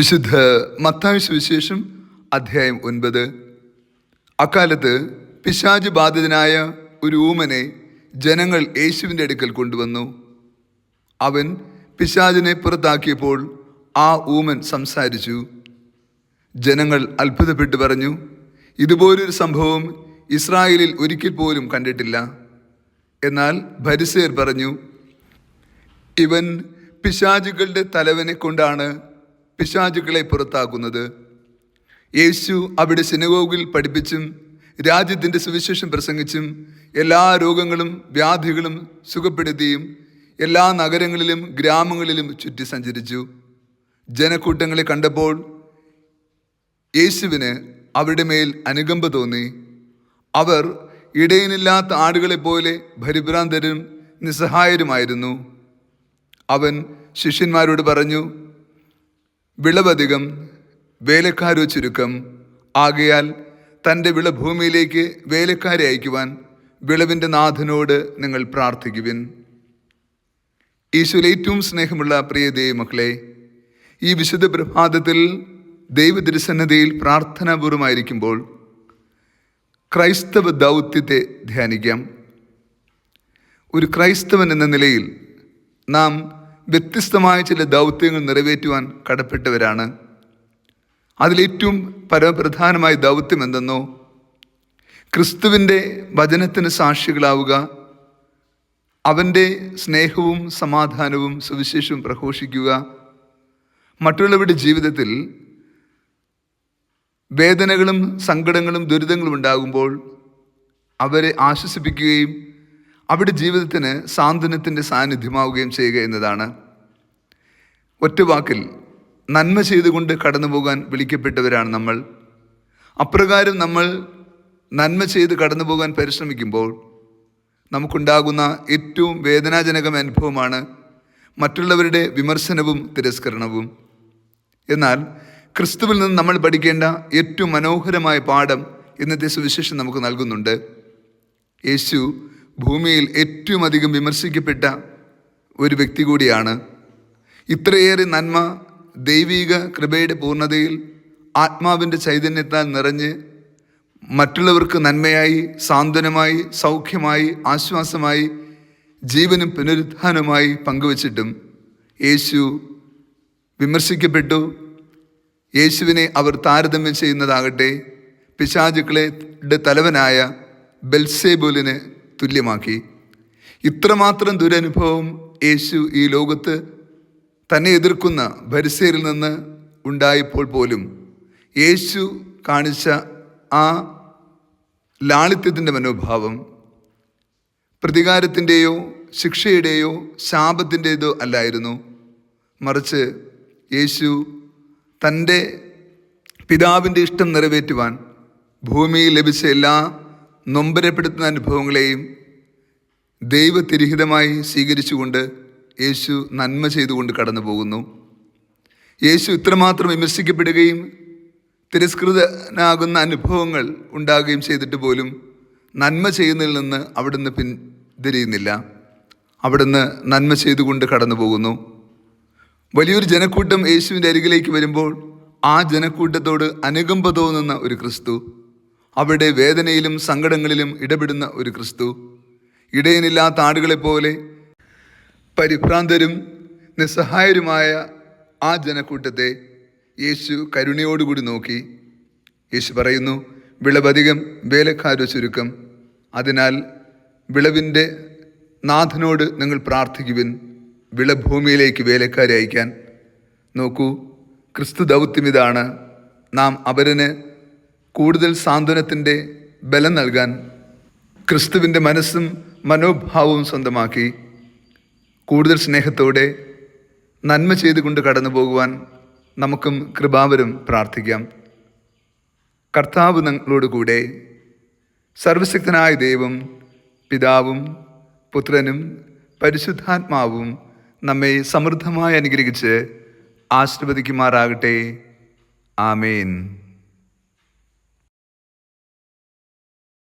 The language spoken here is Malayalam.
വിശുദ്ധ മത്തായ സുവിശേഷം അധ്യായം ഒൻപത്. അക്കാലത്ത് പിശാജ് ബാധിതനായ ഒരു ഊമനെ ജനങ്ങൾ യേശുവിന്റെ അടുക്കൽ കൊണ്ടുവന്നു. അവൻ പിശാജിനെ പുറത്താക്കിയപ്പോൾ ആ ഊമൻ സംസാരിച്ചു. ജനങ്ങൾ അത്ഭുതപ്പെട്ട് പറഞ്ഞു ഇതുപോലൊരു സംഭവം ഇസ്രായേലിൽ ഒരിക്കൽ പോലും കണ്ടിട്ടില്ല. എന്നാൽ ഭരിസേർ പറഞ്ഞു ഇവൻ പിശാചുകളുടെ തലവനെ കൊണ്ടാണ് പിശാചുക്കളെ പുറത്താക്കുന്നത്. യേശു അവിടെ സിനഗോഗിൽ പഠിപ്പിച്ചും രാജ്യത്തിന്റെ സുവിശേഷം പ്രസംഗിച്ചും എല്ലാ രോഗങ്ങളും വ്യാധികളും സുഖപ്പെടുത്തിയും എല്ലാ നഗരങ്ങളിലും ഗ്രാമങ്ങളിലും ചുറ്റി സഞ്ചരിച്ചു. ജനക്കൂട്ടങ്ങളെ കണ്ടപ്പോൾ യേശുവിന് അവരുടെ മേൽ അനുകമ്പ തോന്നി. അവർ ഇടയനില്ലാത്ത ആടുകളെപ്പോലെ പരിഭ്രാന്തരും നിസ്സഹായരുമായിരുന്നു. അവൻ ശിഷ്യന്മാരോട് പറഞ്ഞു വിളവധികം വേലക്കാരോ ചുരുക്കം. ആകയാൽ തന്റെ വിളഭൂമിയിലേക്ക് വേലക്കാരെ അയക്കുവാൻ വിളവിന്റെ നാഥനോട് നിങ്ങൾ പ്രാർത്ഥിക്കുവിൻ. ഈശോയിൽ ഏറ്റവും സ്നേഹമുള്ള പ്രിയ ദൈവമക്കളെ ഈ വിശുദ്ധ പ്രഭാതത്തിൽ ദൈവതിരുസന്നതയിൽ പ്രാർത്ഥനാപൂർവമായിരിക്കുമ്പോൾ ക്രൈസ്തവ ദൗത്യത്തെ ധ്യാനിക്കാം. ഒരു ക്രൈസ്തവൻ എന്ന നിലയിൽ നാം വ്യത്യസ്തമായ ചില ദൗത്യങ്ങൾ നിറവേറ്റുവാൻ കടപ്പെട്ടവരാണ്. അതിലേറ്റവും പരമപ്രധാനമായ ദൗത്യം എന്തെന്നോ? ക്രിസ്തുവിന്റെ വചനത്തിന് സാക്ഷികളാവുക അവന്റെ സ്നേഹവും സമാധാനവും സുവിശേഷവും പ്രഘോഷിക്കുക. മറ്റുള്ളവരുടെ ജീവിതത്തിൽ വേദനകളും സങ്കടങ്ങളും ദുരിതങ്ങളും ഉണ്ടാകുമ്പോൾ അവരെ ആശ്വസിപ്പിക്കുകയും അവിടെ ജീവിതത്തിന് സാന്ത്വനത്തിന്റെ സാന്നിധ്യമാവുകയും ചെയ്യുക എന്നതാണ് ഒറ്റ വാക്കിൽ നന്മ ചെയ്തുകൊണ്ട് കടന്നു പോകാൻ വിളിക്കപ്പെട്ടവരാണ് നമ്മൾ. അപ്രകാരം നമ്മൾ നന്മ ചെയ്ത് കടന്നു പോകാൻ പരിശ്രമിക്കുമ്പോൾ നമുക്കുണ്ടാകുന്ന ഏറ്റവും വേദനാജനകം അനുഭവമാണ് മറ്റുള്ളവരുടെ വിമർശനവും തിരസ്കരണവും. എന്നാൽ ക്രിസ്തുവിൽ നിന്ന് നമ്മൾ പഠിക്കേണ്ട ഏറ്റവും മനോഹരമായ പാഠം ഇന്നത്തെ സുവിശേഷം നമുക്ക് നൽകുന്നുണ്ട്. യേശു ഭൂമിയിൽ ഏറ്റവും അധികം വിമർശിക്കപ്പെട്ട ഒരു വ്യക്തി കൂടിയാണ്. ഇത്രയേറെ നന്മ ദൈവിക കൃപയുടെ പൂർണതയിൽ ആത്മാവിന്റെ ചൈതന്യത്താൽ നിറഞ്ഞ് മറ്റുള്ളവർക്ക് നന്മയായി സാന്ത്വനമായി സൗഖ്യമായി ആശ്വാസമായി ജീവനും പുനരുദ്ധാനവുമായി പങ്കുവച്ചിട്ടും യേശു വിമർശിക്കപ്പെട്ടു. യേശുവിനെ അവർ താരതമ്യം ചെയ്യുന്നതാകട്ടെ പിശാചുക്കളെ തലവനായ ബെൽസേബുലിന് തുല്യമാക്കി. ഇത്രമാത്രം ദുരനുഭവം യേശു ഈ ലോകത്ത് തന്നെ എതിർക്കുന്ന ഭരിസേരിൽ നിന്ന് ഉണ്ടായപ്പോൾ പോലും യേശു കാണിച്ച ആ ലാളിത്യത്തിന്റെ മനോഭാവം പ്രതികാരത്തിന്റെയോ ശിക്ഷയുടെയോ ശാപത്തിന്റെതോ അല്ലായിരുന്നു. മറിച്ച് യേശു തന്റെ പിതാവിന്റെ ഇഷ്ടം നിറവേറ്റുവാൻ ഭൂമിയിൽ ലഭിച്ച എല്ലാ നൊമ്പരപ്പെടുത്തുന്ന അനുഭവങ്ങളെയും ദൈവത്തിരിഹിതമായി സ്വീകരിച്ചുകൊണ്ട് യേശു നന്മ ചെയ്തുകൊണ്ട് കടന്നു പോകുന്നു യേശു ഇത്രമാത്രം വിമർശിക്കപ്പെടുകയും തിരസ്കൃതനാകുന്ന അനുഭവങ്ങൾ ഉണ്ടാകുകയും ചെയ്തിട്ട് പോലും നന്മ ചെയ്യുന്നതിൽ നിന്ന് അവിടുന്ന് പിന്തിരിയുന്നില്ല. അവിടുന്ന് നന്മ ചെയ്തുകൊണ്ട് കടന്നു പോകുന്നു വലിയൊരു ജനക്കൂട്ടം യേശുവിന്റെ അരികിലേക്ക് വരുമ്പോൾ ആ ജനക്കൂട്ടത്തോട് അനുകമ്പ തോന്നുന്ന ഒരു ക്രിസ്തു. അവിടെ വേദനയിലും സങ്കടങ്ങളിലും ഇടപെടുന്ന ഒരു ക്രിസ്തു ഇടയനില്ലാത്ത ആടുകളെപ്പോലെ പരിഭ്രാന്തരും നിസ്സഹായരുമായ ആ ജനക്കൂട്ടത്തെ യേശു കരുണയോടുകൂടി നോക്കി. യേശു പറയുന്നു വിളവധികം വേലക്കാരോ ചുരുക്കം. അതിനാൽ വിളവിന്റെ നാഥനോട് നിങ്ങൾ പ്രാർത്ഥിക്കുവിൻ വിളഭൂമിയിലേക്ക് വേലക്കാരെ അയക്കാൻ. നോക്കൂ ക്രിസ്തു ദൗത്യം ഇതാണ്. നാം അവരന് കൂടുതൽ സാന്ത്വനത്തിന്റെ ബലം നൽകാൻ ക്രിസ്തുവിന്റെ മനസ്സും മനോഭാവവും സ്വന്തമാക്കി കൂടുതൽ സ്നേഹത്തോടെ നന്മ ചെയ്തുകൊണ്ട് കടന്നു പോകുവാൻ നമുക്കും കൃപാവരും പ്രാർത്ഥിക്കാം. കർത്താവ് നിങ്ങളോട് കൂടെ സർവശക്തനായ ദൈവം പിതാവും പുത്രനും പരിശുദ്ധാത്മാവും നമ്മെ സമൃദ്ധമായി അനുഗ്രഹിച്ച് ആശീർവദിക്കുമാറാകട്ടെ. ആമേൻ.